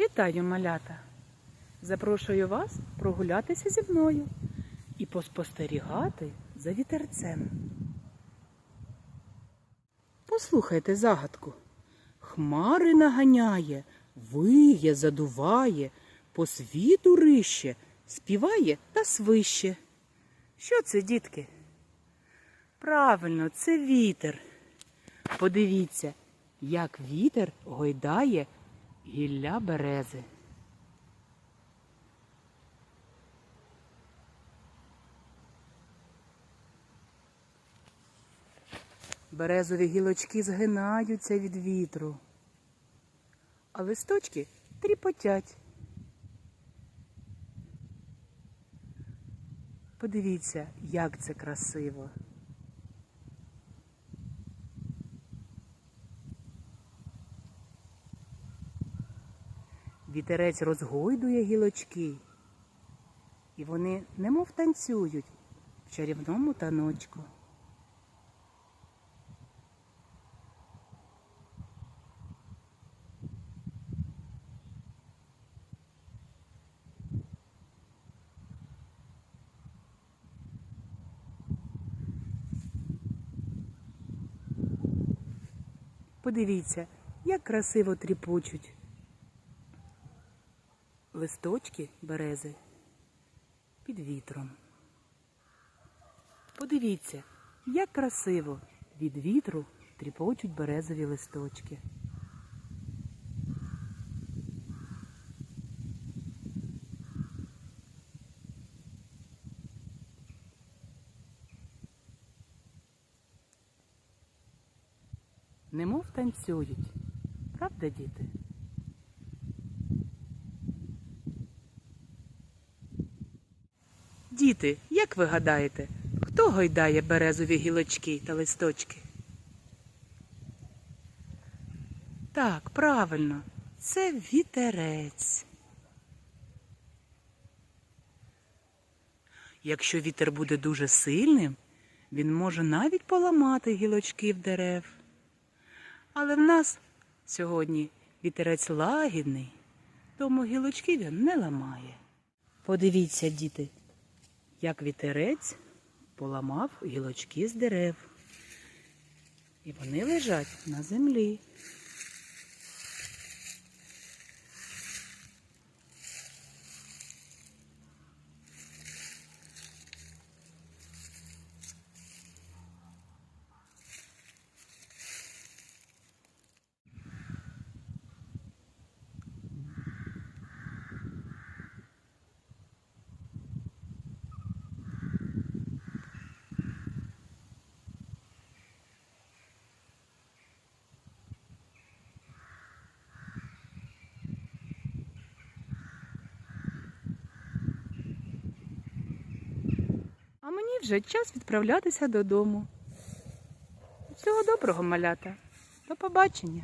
Вітаю, малята! Запрошую вас прогулятися зі мною і поспостерігати за вітерцем. Послухайте загадку. Хмари наганяє, виє, задуває, по світу рище, співає та свище. Що це, дітки? Правильно, це вітер. Подивіться, як вітер гойдає гілля берези. Березові гілочки згинаються від вітру, а листочки тріпотять. Подивіться, як це красиво. Вітерець розгойдує гілочки, і вони немов танцюють в чарівному таночку. Подивіться, як красиво тріпочуть листочки берези під вітром. Подивіться, як красиво від вітру тріпочуть березові листочки. Немов танцюють, правда, діти? Діти, як ви гадаєте, хто гойдає березові гілочки та листочки? Так, правильно, це вітерець. Якщо вітер буде дуже сильним, він може навіть поламати гілочки в дерев. Але в нас сьогодні вітерець лагідний, тому гілочки він не ламає. Подивіться, діти, як вітерець поламав гілочки з дерев. І вони лежать на землі. Вже час відправлятися додому. Всього доброго, малята. До побачення.